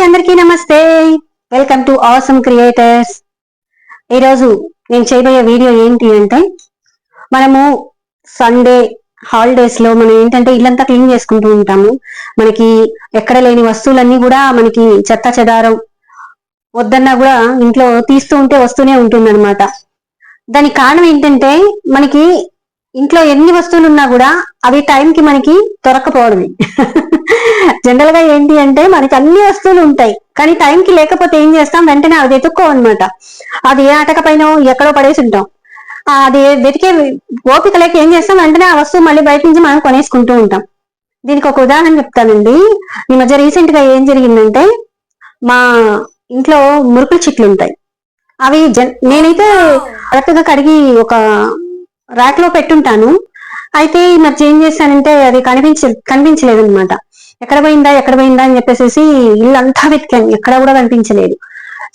Hi అందరికీ నమస్తే. Welcome to awesome creators ఈరోజు నేను చేయబోయే వీడియో ఏంటి అంటే మనము సండే హాలిడేస్లో మనం ఏంటంటే ఇల్లంతా క్లీన్ చేసుకుంటూ ఉంటాము. మనకి ఎక్కడ లేని వస్తువులన్నీ కూడా మనకి చెత్త చెదారం వద్దన్నా కూడా ఇంట్లో తీస్తూ ఉంటే వస్తూనే ఉంటుంది దానికి కారణం ఏంటంటే మనకి ఇంట్లో ఎన్ని వస్తువులు ఉన్నా కూడా అవి టైంకి మనకి దొరకపోవడమే. జనరల్గా ఏంటి అంటే మనకి అన్ని వస్తువులు ఉంటాయి. కానీ టైంకి లేకపోతే ఏం చేస్తాం? వెంటనే అది వెతుక్కోమన్నమాట అది ఏ ఆటక పైన ఎక్కడో పడేసి ఉంటాం. అది వెతికే ఓపిక లేక ఏం చేస్తాం? వెంటనే ఆ వస్తువు మళ్ళీ బయట నుంచి మనం కొనేసుకుంటూ ఉంటాం. దీనికి ఒక ఉదాహరణ చెప్తానండి. ఈ మధ్య రీసెంట్గా ఏం జరిగిందంటే మా ఇంట్లో మురుకులు చెట్లు ఉంటాయి. అవి జన్ నేనైతే కరెక్ట్గా కడిగి ఒక ర్యాక్లో పెట్టుంటాను. అయితే ఈ మధ్య ఏం చేశానంటే అది కనిపించ కనిపించలేదు అనమాట ఎక్కడ పోయిందా ఎక్కడ పోయిందా అని చెప్పేసి ఇల్లంతా వెతికాను. ఎక్కడ కూడా కనిపించలేదు.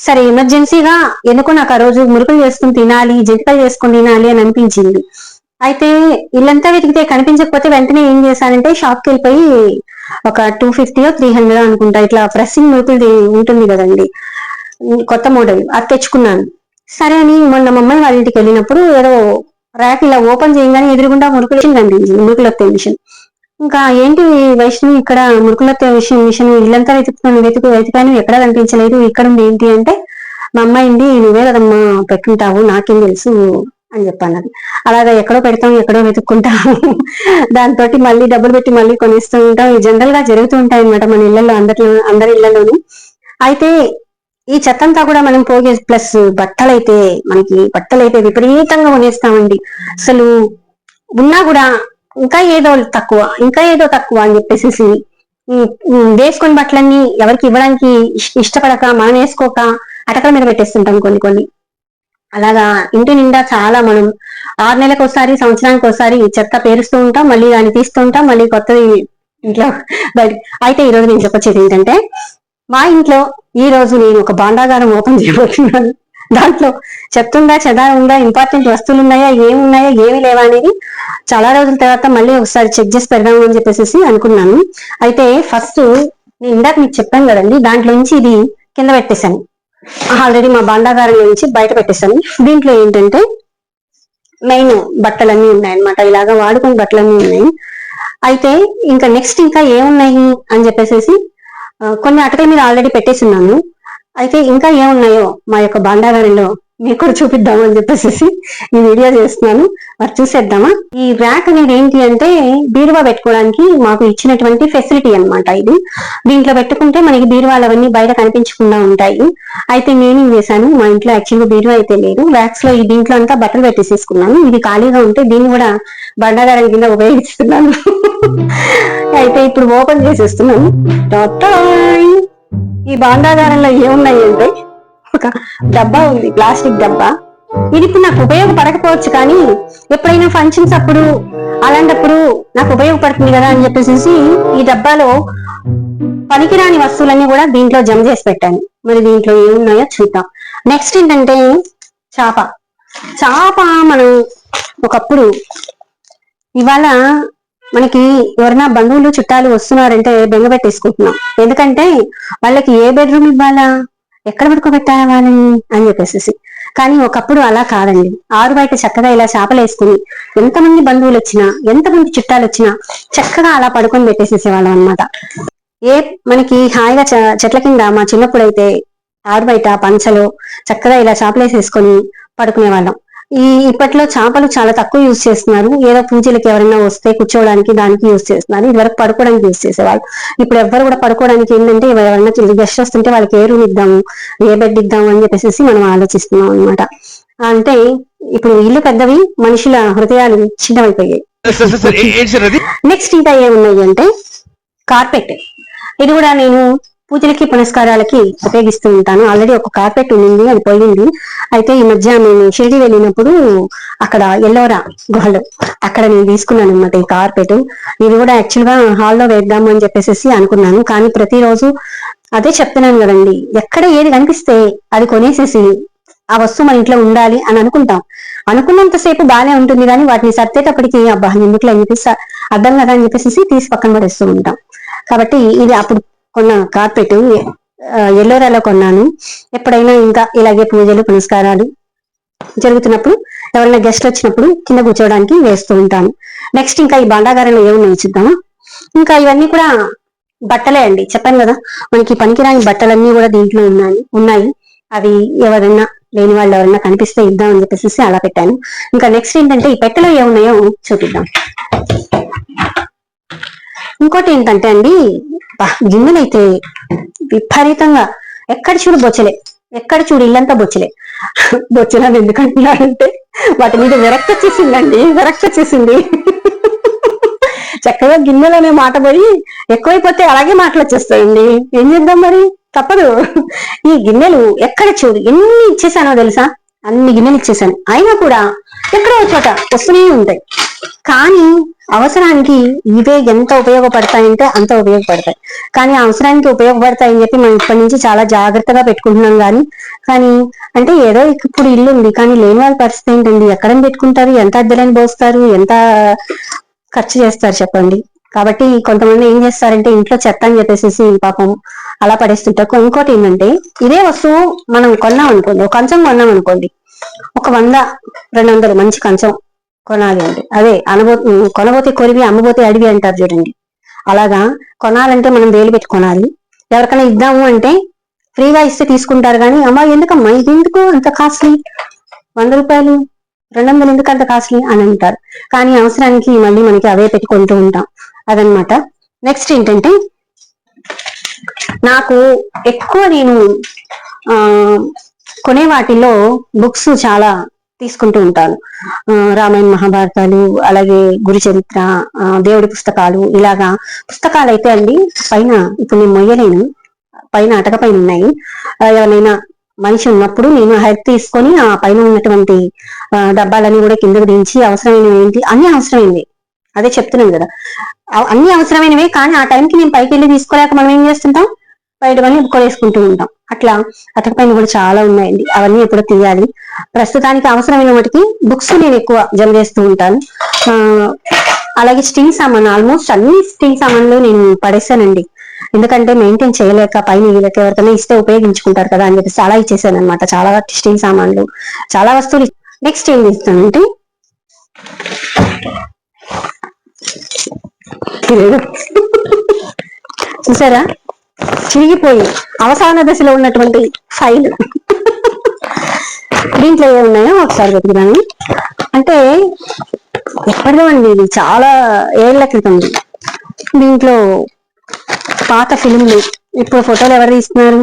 సరే ఎమర్జెన్సీగా ఎందుకో నాకు ఆ రోజు మురుకులు చేసుకుని తినాలి జంతికలు చేసుకుని తినాలి అని అనిపించింది. అయితే ఇల్లంతా వెతికితే కనిపించకపోతే వెంటనే ఏం చేశానంటే షాప్కి వెళ్ళిపోయి ఒక టూ ఫిఫ్టీ త్రీ హండ్రెడ్ అనుకుంటా ఇట్లా ప్రెస్సింగ్ మురుకులు ఉంటుంది కదండి. కొత్త మోడల్ అది తెచ్చుకున్నాను. సరే అని మొన్న మమ్మల్ని వాళ్ళ ఇంటికి వెళ్ళినప్పుడు ఏదో ర్యాక్ ఇలా ఓపెన్ చేయగానే ఎదురుగుండా మురుకులు కనిపించింది కనిపించింది వస్తే మిషన్ ఇంకా ఏంటి వైష్ణవి ఇక్కడ మురుకులతో విషయం మిషన్ ఇల్లంతా వెతుకుతాను వెతుకు వెతికాను ఎక్కడా కనిపించలేదు. ఇక్కడ ఉంది ఏంటి అంటే మా అమ్మాయింది నువ్వే కదమ్మా పెట్టుంటావు నాకేం తెలుసు అని చెప్పాను అది అలాగా ఎక్కడో పెడతాం ఎక్కడో వెతుక్కుంటాం దాంతో మళ్ళీ డబ్బులు పెట్టి మళ్ళీ కొనిస్తూ ఉంటాం ఈ జనరల్గా జరుగుతూ ఉంటాయి అనమాట మన ఇళ్ళలో అందరిలో అందరి ఇళ్ళలోనూ. అయితే ఈ చెత్తంతా కూడా మనం పోగే ప్లస్ బట్టలైతే మనకి బట్టలైతే విపరీతంగా కొనేస్తామండి. అసలు ఉన్నా కూడా ఇంకా ఏదో తక్కువ ఇంకా ఏదో తక్కువ అని చెప్పేసి వేసుకొని బట్టలన్నీ ఎవరికి ఇవ్వడానికి ఇష్టపడక మనం వేసుకోక అటకల మీద పెట్టేస్తుంటాం కొన్ని కొన్ని. అలాగా ఇంటి నిండా చాలా మనం ఆరు నెలలకు ఒకసారి సంవత్సరానికి ఒకసారి చెత్త పేరుస్తూ ఉంటాం మళ్ళీ దాన్ని తీస్తూ ఉంటాం మళ్ళీ కొత్తది ఇంట్లో బయట. అయితే ఈ రోజు నేను చెప్పొచ్చేది ఏంటంటే మా ఇంట్లో ఈ రోజు నేను ఒక బాండాగారం ఓపెన్ చేయబోతున్నాను. దాంట్లో చెప్తుందా చెదా ఉందా ఇంపార్టెంట్ వస్తువులు ఉన్నాయా ఏమి ఉన్నాయా ఏమి లేవా అనేది చాలా రోజుల తర్వాత మళ్ళీ ఒకసారి చెక్ చేసి పెడదాము అని చెప్పేసి అనుకున్నాను. అయితే ఫస్ట్ నేను ఇందాక మీకు చెప్పాను కదండి దాంట్లో నుంచి ఇది కింద పెట్టేశాను. ఆల్రెడీ మా బాండాగారం నుంచి బయట పెట్టేశాను. దీంట్లో ఏంటంటే మెయిన్ బట్టలన్నీ ఉన్నాయన్నమాట. ఇలాగా వాడుకునే బట్టలన్నీ ఉన్నాయి. అయితే ఇంకా నెక్స్ట్ ఇంకా ఏమున్నాయి అని చెప్పేసి కొన్ని అటకల మీద ఆల్రెడీ పెట్టేసి ఉన్నాను. అయితే ఇంకా ఏమున్నాయో మా యొక్క భాండాగారిలో మీకు కూడా చూపిద్దాము అని చెప్పేసి ఈ వీడియో చేస్తున్నాను. మరి చూసేద్దామా? ఈ ర్యాక్ అనేది ఏంటి అంటే బీరువా పెట్టుకోవడానికి మాకు ఇచ్చినటువంటి ఫెసిలిటీ అన్నమాట ఇది. దీంట్లో పెట్టుకుంటే మనకి బీరువాలు అవన్నీ బయట కనిపించకుండా ఉంటాయి. అయితే నేనేం చేశాను మా ఇంట్లో యాక్చువల్గా బీరువా అయితే లేదు. ర్యాక్స్లో ఈ దీంట్లో అంతా బట్టలు పెట్టేసేసుకున్నాను. ఇది ఖాళీగా ఉంటే దీన్ని కూడా బండాగారం కింద ఉపయోగిస్తున్నాను. అయితే ఇప్పుడు ఓపెన్ చేసేస్తున్నాను. టాటాయ్! ఈ భాండాగారంలో ఏమున్నాయంటే ఒక డబ్బా ఉంది ప్లాస్టిక్ డబ్బా. ఇది ఇప్పుడు నాకు ఉపయోగపడకపోవచ్చు కానీ ఎప్పుడైనా ఫంక్షన్స్ అప్పుడు అలాంటప్పుడు నాకు ఉపయోగపడుతుంది కదా అని చెప్పేసి ఈ డబ్బాలో పనికిరాని వస్తువులన్నీ కూడా దీంట్లో జమ చేసి పెట్టాను. మరి దీంట్లో ఏమున్నాయో చూద్దాం. నెక్స్ట్ ఏంటంటే చాప. చాప మనం ఒకప్పుడు ఇవాళ మనకి ఎవరైనా బంధువులు చుట్టాలు వస్తున్నారంటే బెంగ పెట్టేసుకుంటున్నాం. ఎందుకంటే వాళ్ళకి ఏ బెడ్రూమ్ ఇవ్వాలా? ఎక్కడ పడుకోబెట్టాలా వాళ్ళని? అని చెప్పేసి కానీ ఒకప్పుడు అలా కాదండి. ఆరు బయట చక్కగా ఇలా చేపలు వేసుకుని ఎంతమంది బంధువులు వచ్చినా ఎంతమంది చుట్టాలు వచ్చినా చక్కగా అలా పడుకొని పెట్టేసేసేవాళ్ళం అనమాట ఏ మనకి హాయిగా చెట్ల కింద మా చిన్నప్పుడు అయితే ఆరు బయట పంచలో చక్కగా ఇలా చేపలు వేసేసుకొని పడుకునే వాళ్ళం ఈ ఇప్పట్లో చేపలు చాలా తక్కువ యూజ్ చేస్తున్నారు. ఏదో పూజలకి ఎవరైనా వస్తే కూర్చోవడానికి దానికి యూజ్ చేస్తున్నారు. ఇదివరకు పడుకోవడానికి యూజ్ చేసేవాళ్ళు. ఇప్పుడు ఎవ్వరు కూడా పడుకోవడానికి ఏంటంటే ఎవరైనా గెస్ట్ వస్తుంటే వాళ్ళకి ఏ రూమ్ ఇద్దాము ఏ బెడ్ ఇద్దాము అని చెప్పేసి మనం ఆలోచిస్తున్నాం అన్నమాట. అంటే ఇప్పుడు ఇల్లు పెద్దవి మనుషుల హృదయాలు చిన్నవైపోయాయి. అది? నెక్స్ట్ ఇంకా ఏమున్నాయి అంటే కార్పెట్ ఇది కూడా నేను పూజలకి పునస్కారాలకి ఉపయోగిస్తూ ఉంటాను. ఆల్రెడీ ఒక కార్పెట్ ఉంది అది పోయింది. అయితే ఈ మధ్య నేను షిరిడి వెళ్ళినప్పుడు అక్కడ ఎల్లోరా గుహలు అక్కడ నేను తీసుకున్నాను అనమాట ఈ కార్పెట్ ఇది కూడా యాక్చువల్గా హాల్లో వేద్దాము అని చెప్పేసి అనుకున్నాను. కానీ ప్రతిరోజు అదే చెప్తున్నాను కదండి ఎక్కడ ఏది కనిపిస్తే అది కొనేసేసి ఆ వస్తువు మన ఇంట్లో ఉండాలి అని అనుకుంటాం. అనుకున్నంతసేపు బాగానే ఉంటుంది కానీ వాటిని సర్దేటప్పటికి అబ్బా అని చెప్పేసి అర్థం కదా అని చెప్పేసి తీసి పక్కన పడేస్తూ ఉంటాం. కాబట్టి ఇది అప్పుడు కొన్న కార్పెట్ ఎల్లోరాలో కొన్నాను. ఎప్పుడైనా ఇంకా ఇలాగే పూజలు పునస్కారాలు జరుగుతున్నప్పుడు ఎవరైనా గెస్ట్లు వచ్చినప్పుడు కింద కూర్చోవడానికి వేస్తూ ఉంటాను. నెక్స్ట్ ఇంకా ఈ బండాగారంలో ఏమున్నాయి చూద్దామా? ఇంకా ఇవన్నీ కూడా బట్టలే అండి. చెప్పాను కదా మనకి పనికిరాని బట్టలన్నీ కూడా దీంట్లో ఉన్నాయి ఉన్నాయి. అవి ఎవరైనా లేని వాళ్ళు ఎవరైనా కనిపిస్తే ఇద్దామని చెప్పేసి అలా పెట్టాను. ఇంకా నెక్స్ట్ ఏంటంటే ఈ పెట్టెలో ఏమున్నాయో చూపిద్దాం. ఇంకోటి ఏంటంటే అండి గిన్నెలైతే విపరీతంగా ఎక్కడ చూడు బొచ్చలే ఎక్కడ చూడు ఇల్లంతా బొచ్చలే. బొచ్చలని ఎందుకంటున్నారంటే వాటి మీద విరక్త చేసిందండి విరక్త చేసింది చక్కగా గిన్నెలు అనే మాట పోయి ఎక్కువైపోతే అలాగే మాటలు వచ్చేస్తాయండి ఏం చేద్దాం మరి? తప్పదు. ఈ గిన్నెలు ఎక్కడ చూడు ఎన్ని ఇచ్చేసానో తెలుసా? అన్ని గిన్నెలు ఇచ్చేసాను. అయినా కూడా ఎక్కడో చోట వస్తూనే ఉంటాయి. కానీ అవసరానికి ఇవే ఎంత ఉపయోగపడతాయంటే అంత ఉపయోగపడతాయి. కానీ అవసరానికి ఉపయోగపడతాయని చెప్పి మనం ఇప్పటి నుంచి చాలా జాగ్రత్తగా పెట్టుకుంటున్నాం కానీ కానీ అంటే ఏదో ఇప్పుడు ఇల్లు ఉంది కానీ లేని వాళ్ళ పరిస్థితి ఏంటండి? ఎక్కడ పెట్టుకుంటారు? ఎంత అద్దెలని పోస్తారు? ఎంత ఖర్చు చేస్తారు చెప్పండి? కాబట్టి కొంతమంది ఏం చేస్తారంటే ఇంట్లో చెత్త అని చెప్పేసి పాపం అలా పడేస్తుంటారు. ఇంకోటి ఏంటంటే ఇదే వస్తువు మనం కొన్నాం అనుకోండి ఒక కంచం కొన్నాం అనుకోండి ఒక వంద రెండు వందలు మంచి కంచం కొనాలి అండి అదే అనబో కొనబోతే కొరివి అమ్మబోతే అడివి అంటారు చూడండి. అలాగా కొనాలంటే మనం వేలు పెట్టి కొనాలి. ఎవరికైనా ఇద్దాము అంటే ఫ్రీగా ఇస్తే తీసుకుంటారు కానీ అమ్మా ఎందుకమ్మా ఇది ఎందుకు అంత కాస్ట్లీ? వంద రూపాయలు రెండు వందలు ఎందుకు అంత కాస్ట్లీ అని అంటారు. కానీ అవసరానికి మళ్ళీ మనకి అవే పెట్టుకుంటూ ఉంటాం. అదనమాట నెక్స్ట్ ఏంటంటే నాకు ఎక్కువ నేను ఆ కొనే వాటిలో బుక్స్ చాలా తీసుకుంటూ ఉంటాను. రామాయణ మహాభారతాలు అలాగే గురు చరిత్ర దేవుడి పుస్తకాలు ఇలాగా పుస్తకాలు అయితే అండి పైన ఇప్పుడు నేను మొయ్యలేను. పైన అటక పైన ఉన్నాయి. ఎవరైనా మనిషి ఉన్నప్పుడు నేను హెల్ప్ తీసుకొని ఆ పైన ఉన్నటువంటి డబ్బాలన్నీ కూడా కిందకు దించి అవసరమైనవి ఏంటి? అన్ని అవసరమైనవి. అదే చెప్తున్నాను కదా. అన్ని అవసరమైనవే కానీ ఆ టైంకి నేను పైకి వెళ్ళి తీసుకోలేక మనం ఏం చేస్తుంటాం? బయటవన్నీ కొనేసుకుంటూ ఉంటాం. అట్లా అతక పైన కూడా చాలా ఉన్నాయండి. అవన్నీ ఎప్పుడో తీయాలి. ప్రస్తుతానికి అవసరమైన వాటికి బుక్స్ నేను ఎక్కువ జమ చేస్తూ ఉంటాను. అలాగే స్టింగ్ సామాన్ ఆల్మోస్ట్ అన్ని స్టీల్ సామాన్లు నేను పడేసానండి. ఎందుకంటే మెయింటైన్ చేయలేక పైన వీళ్ళకి ఎవరికైనా ఇస్తే ఉపయోగించుకుంటారు కదా అని చెప్పి చాలా ఇచ్చేసాను అనమాట చాలా స్టింగ్ సామాన్లు చాలా వస్తువులు నెక్స్ట్ ఏం చేస్తానంటే చూసారా? చిరిగిపోయి అవసాన దశలో ఉన్నటువంటి ఫైల్. దీంట్లో ఏమున్నాయో ఉన్నాయో ఒకసారి చెప్తున్నాను. అంటే ఎప్పటిదో అండి ఇది చాలా ఏళ్ళ క్రితం. దీంట్లో పాత ఫిలింలు ఇప్పుడు ఫోటోలు ఎవరు తీస్తున్నారు?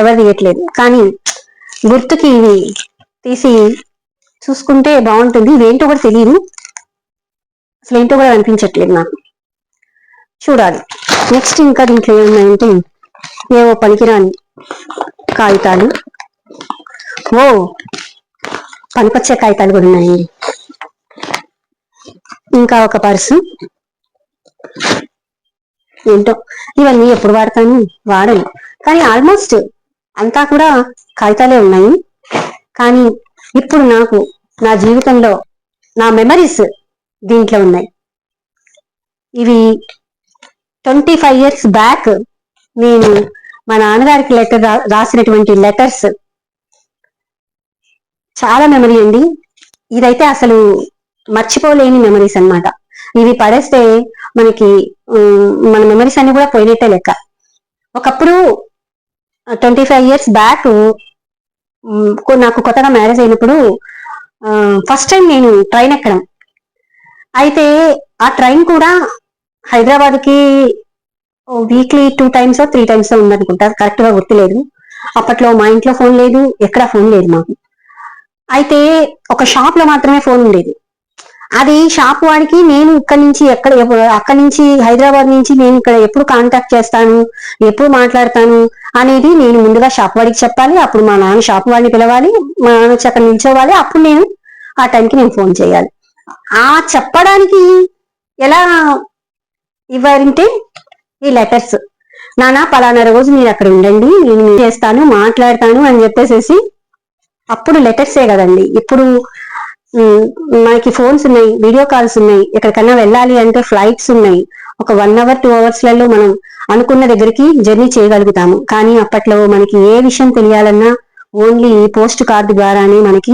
ఎవరు తీయట్లేదు. కానీ గుర్తుకి ఇవి తీసి చూసుకుంటే బాగుంటుంది. ఇవేంటో కూడా తెలియదు అసలు ఏంటో కూడా అనిపించట్లేదు నాకు. చూడాలి. నెక్స్ట్ ఇంకా దీంట్లో ఏమున్నాయంటే ఏవో పనికిరాని కాగితాలు. ఓ పనికొచ్చే కాగితాలు కూడా ఉన్నాయండి ఇంకా ఒక పర్సు. ఏంటో ఇవన్నీ ఎప్పుడు వాడతాను? వాడను. కానీ ఆల్మోస్ట్ అంతా కూడా కాగితాలే ఉన్నాయి. కానీ ఇప్పుడు నాకు నా జీవితంలో నా మెమరీస్ దీంట్లో ఉన్నాయి. ఇవి ట్వంటీ ఫైవ్ ఇయర్స్ బ్యాక్ నేను మా నాన్నగారికి లెటర్ రాసినటువంటి లెటర్స్ చాలా మెమరీ అండి. ఇదైతే అసలు మర్చిపోలేని మెమరీస్ అన్నమాట. ఇవి పడేస్తే మనకి మన మెమరీస్ అన్ని కూడా పోయినట్టే లెక్క. ఒకప్పుడు ట్వంటీ ఫైవ్ ఇయర్స్ బ్యాక్ నాకు కొత్తగా మ్యారేజ్ అయినప్పుడు ఫస్ట్ టైం నేను ట్రైన్ ఎక్కడం. అయితే ఆ ట్రైన్ కూడా హైదరాబాద్కి weekly two times three times ఉందనుకుంటా కరెక్ట్గా గుర్తులేదు. అప్పట్లో మా ఇంట్లో ఫోన్ లేదు ఎక్కడ ఫోన్ లేదు మాకు. అయితే ఒక షాప్లో మాత్రమే ఫోన్ ఉండేది. అది షాప్ వాడికి నేను ఇక్కడ నుంచి ఎక్కడ ఎప్పుడు- అక్కడి నుంచి హైదరాబాద్ నుంచి నేను ఇక్కడ ఎప్పుడు కాంటాక్ట్ చేస్తాను ఎప్పుడు మాట్లాడతాను అనేది నేను ముందుగా షాప్ వాడికి చెప్పాలి అప్పుడు మా నాన్న షాప్ వాడిని పిలవాలి మా నాన్న వచ్చి అక్కడ నిల్చోవాలి అప్పుడు నేను ఆ టైంకి నేను ఫోన్ చేయాలి. ఆ చెప్పడానికి ఎలా ఇవ్వారంటే ఈ లెటర్స్. నానా పలానా రోజు మీరు అక్కడ ఉండండి నేను చేస్తాను మాట్లాడతాను అని చెప్పేసేసి అప్పుడు లెటర్సే కదండి. ఇప్పుడు మనకి ఫోన్స్ ఉన్నాయి వీడియో కాల్స్ ఉన్నాయి ఎక్కడికైనా వెళ్ళాలి అంటే ఫ్లైట్స్ ఉన్నాయి. ఒక వన్ అవర్ టూ అవర్స్లలో మనం అనుకున్న దగ్గరికి జర్నీ చేయగలుగుతాము. కానీ అప్పట్లో మనకి ఏ విషయం తెలియాలన్నా ఓన్లీ పోస్ట్ కార్డు ద్వారానే మనకి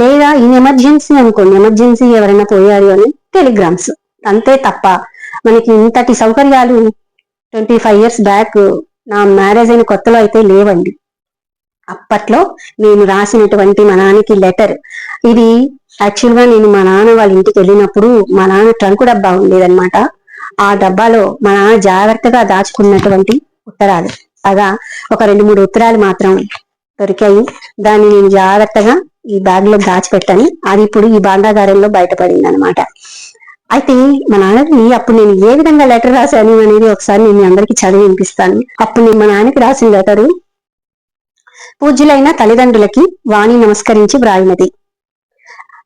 లేదా ఇన్ ఎమర్జెన్సీ అనుకోండి ఎమర్జెన్సీ ఎవరైనా పోయారు అని టెలిగ్రామ్స్. అంతే తప్ప మనకి ఇంతటి సౌకర్యాలు ట్వంటీ ఫైవ్ ఇయర్స్ బ్యాక్ నా మ్యారేజ్ అయిన కొత్తలో అయితే లేవండి. అప్పట్లో నేను రాసినటువంటి మా నాన్నకి లెటర్ ఇది యాక్చువల్గా నేను మా నాన్న వాళ్ళ ఇంటికి వెళ్ళినప్పుడు మా నాన్న ట్రంకు డబ్బా ఉండేదన్నమాట. ఆ డబ్బాలో మా నాన్న జాగ్రత్తగా దాచుకున్నటువంటి ఉత్తరాలు. అలా ఒక రెండు మూడు ఉత్తరాలు మాత్రం దొరికాయి. దాన్ని నేను జాగ్రత్తగా ఈ బ్యాగ్లో దాచిపెట్టాను. అది ఇప్పుడు ఈ బాండాగారంలో బయటపడింది అనమాట అయితే మా నాన్నకి అప్పుడు నేను ఏ విధంగా లెటర్ రాశాను అనేది ఒకసారి నేను మీ అందరికి చదివి వినిపిస్తాను. అప్పుడు నేను మా నాన్నకి రాసిన లెటరు పూజ్యులైన తల్లిదండ్రులకి వాణి నమస్కరించి వ్రాయినది.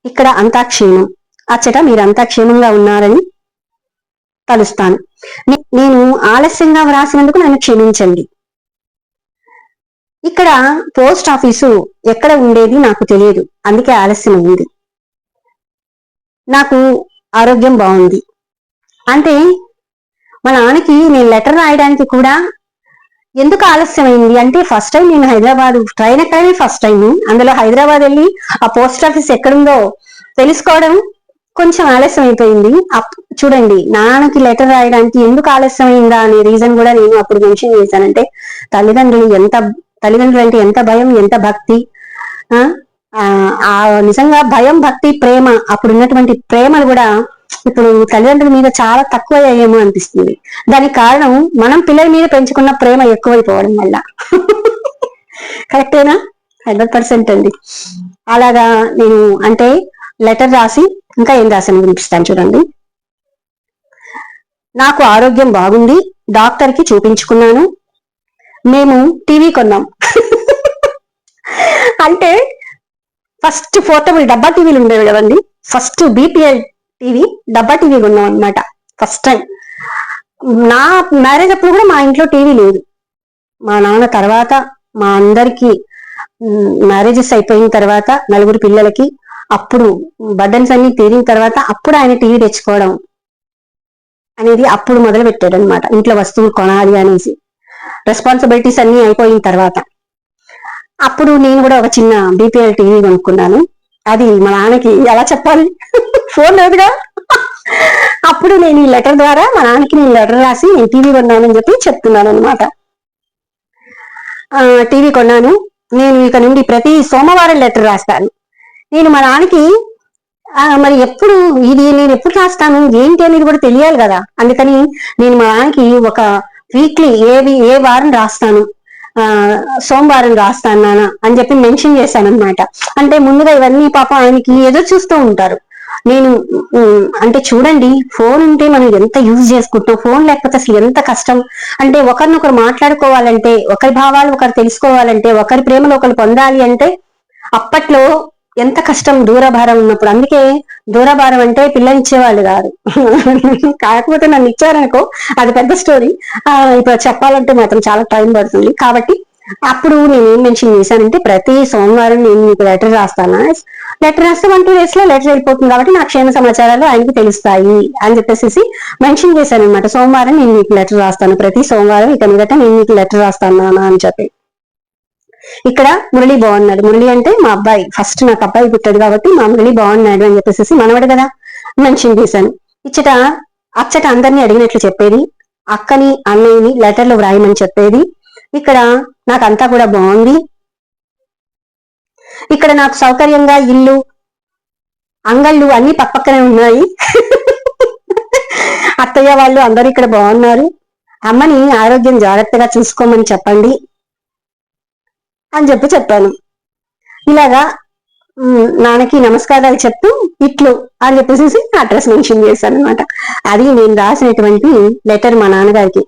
ఇక్కడ అంతా క్షేమం. అచ్చట మీరంతా క్షేమంగా ఉన్నారని తలుస్తాను. నేను ఆలస్యంగా వ్రాసినందుకు నన్ను క్షమించండి. ఇక్కడ పోస్ట్ ఆఫీసు ఎక్కడ ఉండేది నాకు తెలియదు. అందుకే ఆలస్యం అయింది. నాకు ఆరోగ్యం బాగుంది. అంటే మా నాన్నకి నేను లెటర్ రాయడానికి కూడా ఎందుకు ఆలస్యమైంది అంటే ఫస్ట్ టైం నేను హైదరాబాద్ ట్రైన్ ఎక్కడమే ఫస్ట్ టైం. అందులో హైదరాబాద్ వెళ్ళి ఆ పోస్ట్ ఆఫీస్ ఎక్కడుందో తెలుసుకోవడం కొంచెం ఆలస్యం అయిపోయింది అప్- చూడండి నాన్నకి లెటర్ రాయడానికి ఎందుకు ఆలస్యమైందా అనే రీజన్ కూడా నేను అప్పుడు మెన్షన్ చేశానంటే తల్లిదండ్రులు ఎంత తల్లిదండ్రులు అంటే ఎంత భయం ఎంత భక్తి ఆ నిజంగా భయం భక్తి ప్రేమ అప్పుడు ఉన్నటువంటి ప్రేమలు కూడా ఇప్పుడు తల్లిదండ్రుల మీద చాలా తక్కువ అయ్యేమో అనిపిస్తుంది. దానికి కారణం మనం పిల్లల మీద పెంచుకున్న ప్రేమ ఎక్కువైపోవడం వల్ల. కరెక్టేనా? హండ్రెడ్ పర్సెంట్ అండి. అలాగా నేను అంటే లెటర్ రాసి ఇంకా ఏం రాశాను వినిపిస్తాను చూడండి. నాకు ఆరోగ్యం బాగుంది డాక్టర్కి చూపించుకున్నాను. మేము టీవీ కొన్నాం. అంటే ఫస్ట్ పోర్టబుల్ డబ్బా టీవీలు ఉండేవి కదండి. ఫస్ట్ బీపీఎల్ టీవీ డబ్బా టీవీ కొన్నాం అనమాట ఫస్ట్ టైం. నా మ్యారేజ్ అప్పుడు కూడా మా ఇంట్లో టీవీ లేదు. మా నాన్న తర్వాత మా అందరికి మ్యారేజెస్ అయిపోయిన తర్వాత నలుగురు పిల్లలకి అప్పుడు బర్డన్స్ అన్ని తీరిన తర్వాత అప్పుడు ఆయన టీవీ తెచ్చుకోవడం అనేది అప్పుడు మొదలు పెట్టాడు అనమాట ఇంట్లో వస్తువులు కొనాలి అనేసి. రెస్పాన్సిబిలిటీస్ అన్ని అయిపోయిన తర్వాత. అప్పుడు నేను కూడా ఒక చిన్న బీపీఎల్ టీవీ కొనుక్కున్నాను. అది మా నాన్నకి ఎలా చెప్పాలి? ఫోన్ లేదుగా? అప్పుడు నేను ఈ లెటర్ ద్వారా మా నాన్నకి నేను లెటర్ రాసి నేను టీవీ కొన్నానని చెప్పి చెప్తున్నాను అనమాట టీవీ కొన్నాను. నేను ఇక నుండి ప్రతి సోమవారం లెటర్ రాస్తాను. నేను మా నాన్నకి మరి ఎప్పుడు ఇది నేను ఎప్పుడు రాస్తాను? ఏంటి అనేది కూడా తెలియాలి కదా. అందుకని నేను మా నాన్నకి ఒక వీక్లీ ఏ ఏ వారం రాస్తాను. సోమవారం రాస్తాను అని చెప్పి మెన్షన్ చేశాను అనమాట అంటే ముందుగా ఇవన్నీ పాప ఆయనకి ఎదురు చూస్తూ ఉంటారు. నేను అంటే చూడండి ఫోన్ ఉంటే మనం ఎంత యూజ్ చేసుకుంటాం ఫోన్ లేకపోతే అసలు ఎంత కష్టం? అంటే ఒకరినొకరు మాట్లాడుకోవాలంటే ఒకరి భావాలు ఒకరు తెలుసుకోవాలంటే ఒకరి ప్రేమలో ఒకరు పొందాలి అంటే అప్పట్లో ఎంత కష్టం దూరభారం ఉన్నప్పుడు. అందుకే దూరభారం అంటే పిల్లలు ఇచ్చేవాళ్ళు కాదు. కాకపోతే నన్ను ఇచ్చారనుకో అది పెద్ద స్టోరీ. ఆ, ఇప్పుడు చెప్పాలంటే మాత్రం చాలా టైం పడుతుంది. కాబట్టి అప్పుడు నేను ఏం మెన్షన్ చేశానంటే ప్రతి సోమవారం నేను మీకు లెటర్ రాస్తాను? లెటర్ రాస్తే వన్ టూ డేస్లో లెటర్ వెళ్ళిపోతుంది కాబట్టి నా క్షేమ సమాచారాలు ఆయనకి తెలుస్తాయి అని చెప్పేసి మెన్షన్ చేశాను అనమాట సోమవారం నేను మీకు లెటర్ రాస్తాను. ప్రతి సోమవారం ఇక మీదట నేను మీకు లెటర్ రాస్తాను అని చెప్పి. ఇక్కడ మురళి బాగున్నాడు. మురళి అంటే మా అబ్బాయి. ఫస్ట్ నాకు అబ్బాయి పుట్టాడు కాబట్టి మా మురళి బాగున్నాడు అని చెప్పేసి మనవడు కదా? మెన్షన్ చేశాను. ఇచ్చట అచ్చట అందరినీ అడిగినట్లు చెప్పేది. అక్కని అన్నయ్యని లెటర్లు వ్రాయమని చెప్పేది. ఇక్కడ నాకు అంతా కూడా బాగుంది. ఇక్కడ నాకు సౌకర్యంగా ఇల్లు అంగళ్ళు అన్ని పక్కనే ఉన్నాయి. అత్తయ్య వాళ్ళు అందరూ ఇక్కడ బాగున్నారు. అమ్మని ఆరోగ్యం జాగ్రత్తగా చూసుకోమని చెప్పండి. అని చెప్పి చెప్పాను. ఇలాగా నాన్నకి నమస్కారాలు చెప్తూ ఇట్లు అని చెప్పేసి అడ్రస్ మెన్షన్ చేశాను అనమాట అది నేను రాసినటువంటి లెటర్ మా నాన్నగారికి.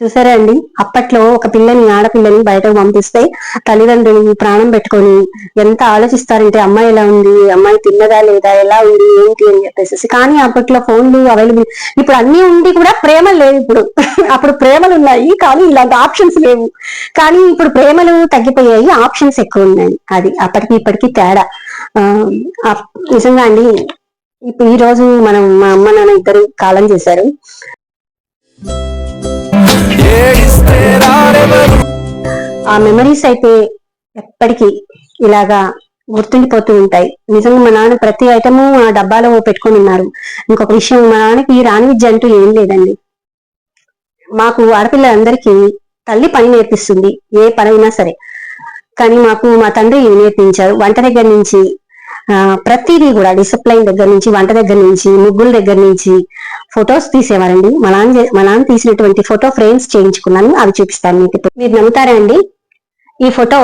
చూసారా అండి? అప్పట్లో ఒక పిల్లని ఆడపిల్లని బయటకు పంపిస్తే తల్లిదండ్రులు ప్రాణం పెట్టుకొని ఎంత ఆలోచిస్తారంటే అమ్మాయి ఎలా ఉంది? అమ్మాయి తిన్నదా లేదా? ఎలా ఉంది? ఏంటి అని చెప్పేసి కానీ అప్పట్లో ఫోన్లు అవైలబుల్ ఇప్పుడు అన్ని ఉండి కూడా ప్రేమలు లేవు ఇప్పుడు. అప్పుడు ప్రేమలు ఉన్నాయి కానీ ఇలాంటి ఆప్షన్స్ లేవు. కానీ ఇప్పుడు ప్రేమలు తగ్గిపోయాయి ఆప్షన్స్ ఎక్కువ ఉన్నాయి. అది అప్పటికి ఇప్పటికి తేడా. ఆ, నిజంగా అండి ఇప్పుడు ఈ రోజు మనం మా అమ్మ నాన్న ఇద్దరు కాలం చేశారు. ఆ మెమరీస్ అయితే ఎప్పటికీ ఇలాగా గుర్తుండిపోతూ ఉంటాయి. నిజంగా మా నాన్న ప్రతి ఐటము ఆ డబ్బాలో పెట్టుకొని ఉన్నారు. ఇంకొక విషయం మా నాన్నకి రాని విద్య అంటూ ఏం లేదండి. మాకు ఆడపిల్లలందరికీ తల్లి పని నేర్పిస్తుంది ఏ పనైనా సరే. కానీ మాకు మా తండ్రి నేర్పించారు? వంట దగ్గర నుంచి ఆ ప్రతిదీ కూడా డిసిప్లైన్ దగ్గర నుంచి వంట దగ్గర నుంచి ముగ్గుల దగ్గర నుంచి ఫొటోస్ తీసేవారండి. మా నాన్న మా నాన్న తీసినటువంటి ఫోటో ఫ్రేమ్స్ చేయించుకున్నాను అవి చూపిస్తాను మీకు మీరు నమ్ముతారా అండి? ఈ ఫోటో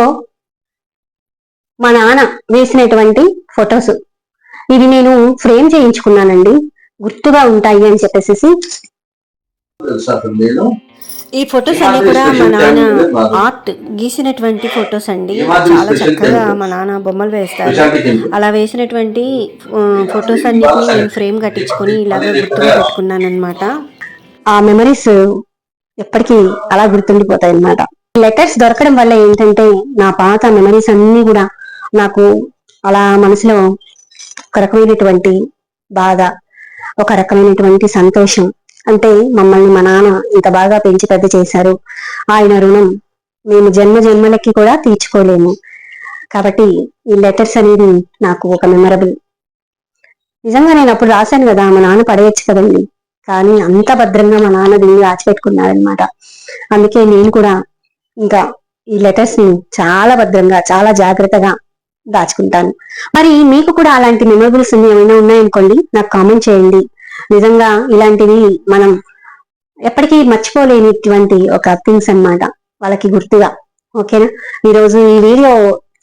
మా నాన్న వేసినటువంటి ఫొటోస్. ఇవి నేను ఫ్రేమ్ చేయించుకున్నానండి. గుర్తుగా ఉంటాయి అని చెప్పేసి ఈ ఫొటోస్ అన్ని కూడా మా నాన్న ఆర్ట్ గీసినటువంటి ఫొటోస్ అండి. చాలా చక్కగా. మా నాన్న బొమ్మలు వేస్తారు. అలా వేసినటువంటి ఫొటోస్ అన్నిటిని నేను ఫ్రేమ్ కట్టించుకొని ఇలాగ గుర్తుగా పెట్టుకున్నాను అనమాట ఆ మెమరీస్ ఎప్పటికీ అలా గుర్తుండిపోతాయి అన్నమాట లెటర్స్ దొరకడం వల్ల ఏంటంటే నా పాత మెమరీస్ అన్ని కూడా నాకు అలా మనసులో ఒక రకమైనటువంటి బాధ ఒక రకమైనటువంటి సంతోషం. అంటే మమ్మల్ని మా నాన్న ఇంత బాగా పెంచి పెద్ద చేశారు. ఆయన రుణం మేము జన్మ జన్మలకి కూడా తీర్చుకోలేము. కాబట్టి ఈ లెటర్స్ అనేది నాకు ఒక మెమరబుల్ నిజంగా నేను అప్పుడు రాశాను కదా మా నాన్న పడేయచ్చు కదండి. కానీ అంత భద్రంగా మా నాన్న దీన్ని రాచిపెట్టుకున్నారనమాట అందుకే నేను కూడా ఇంకా ఈ లెటర్స్ని చాలా భద్రంగా చాలా జాగ్రత్తగా దాచుకుంటాను. మరి మీకు కూడా అలాంటి మెమరబుల్స్ ఏమైనా ఉన్నాయనుకోండి నాకు కామెంట్ చేయండి. నిజంగా ఇలాంటివి మనం ఎప్పటికీ మర్చిపోలేనిటువంటి ఒక థింగ్స్ అన్నమాట. వాళ్ళకి గుర్తుగా ఓకేనా? ఈరోజు ఈ వీడియో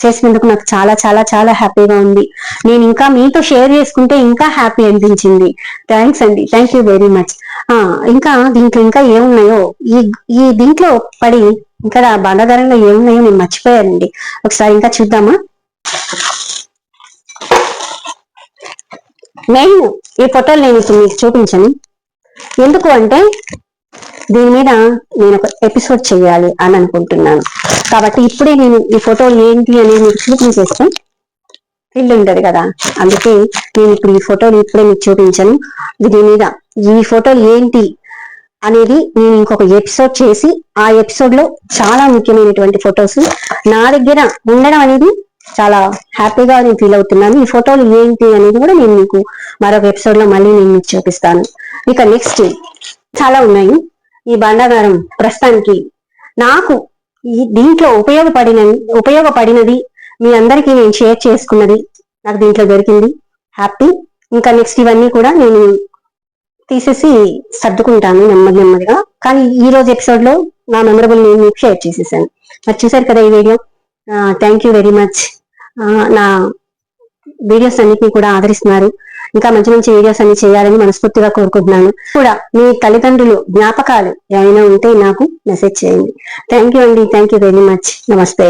చేసినందుకు నాకు చాలా చాలా చాలా హ్యాపీగా ఉంది. నేను ఇంకా మీతో షేర్ చేసుకుంటే ఇంకా హ్యాపీ అనిపించింది. థ్యాంక్స్ అండి. థ్యాంక్ యూ వెరీ మచ్ ఆ ఇంకా దీంట్లో ఇంకా ఏమున్నాయో ఈ ఈ దీంట్లో పడి ఇంకా బండాధారంలో ఏమున్నాయో నేను మర్చిపోయానండి. ఒకసారి ఇంకా చూద్దామా? మెయిన్ ఈ ఫోటోలు నేను ఇప్పుడు మీకు చూపించను. ఎందుకు అంటే దీని మీద నేను ఒక ఎపిసోడ్ చేయాలి అని అనుకుంటున్నాను. కాబట్టి ఇప్పుడే నేను ఈ ఫోటోలు ఏంటి అనేది మీకు చూపించేస్తే ఫీల్డ్ ఉంటది కదా. అందుకే నేను ఇప్పుడు ఈ ఫోటోలు ఇప్పుడే మీకు చూపించాను. దీని మీద ఈ ఫోటోలు ఏంటి అనేది నేను ఇంకొక ఎపిసోడ్ చేసి ఆ ఎపిసోడ్లో చాలా ముఖ్యమైనటువంటి ఫొటోస్ నా దగ్గర ఉండడం అనేది చాలా హ్యాపీగా నేను ఫీల్ అవుతున్నాను. ఈ ఫోటోలు ఏంటి అనేది కూడా నేను మీకు మరొక ఎపిసోడ్లో మళ్ళీ నేను మీకు చూపిస్తాను. ఇక నెక్స్ట్ చాలా ఉన్నాయి. ఈ బండాగారం ప్రస్తుతానికి నాకు ఈ దీంట్లో ఉపయోగపడిన ఉపయోగపడినది మీ అందరికీ నేను షేర్ చేసుకున్నది నాకు దీంట్లో దొరికింది. హ్యాపీ ఇంకా నెక్స్ట్ ఇవన్నీ కూడా నేను తీసేసి సర్దుకుంటాను నెమ్మది నెమ్మదిగా. కానీ ఈ రోజు ఎపిసోడ్లో నా మెమరబుల్ నేను మీకు షేర్ చేసేసాను. మరి చూసారు కదా ఈ video thank you very much నా వీడియోస్ అన్నిటిని కూడా ఆదరిస్తున్నారు. ఇంకా మంచి మంచి వీడియోస్ అన్ని చేయాలని మనస్ఫూర్తిగా కోరుకుంటున్నాను. కూడా మీ తల్లిదండ్రులు జ్ఞాపకాలు ఏమైనా ఉంటే నాకు మెసేజ్ చేయండి. థ్యాంక్ యూ అండి. థ్యాంక్ యూ వెరీ మచ్ నమస్తే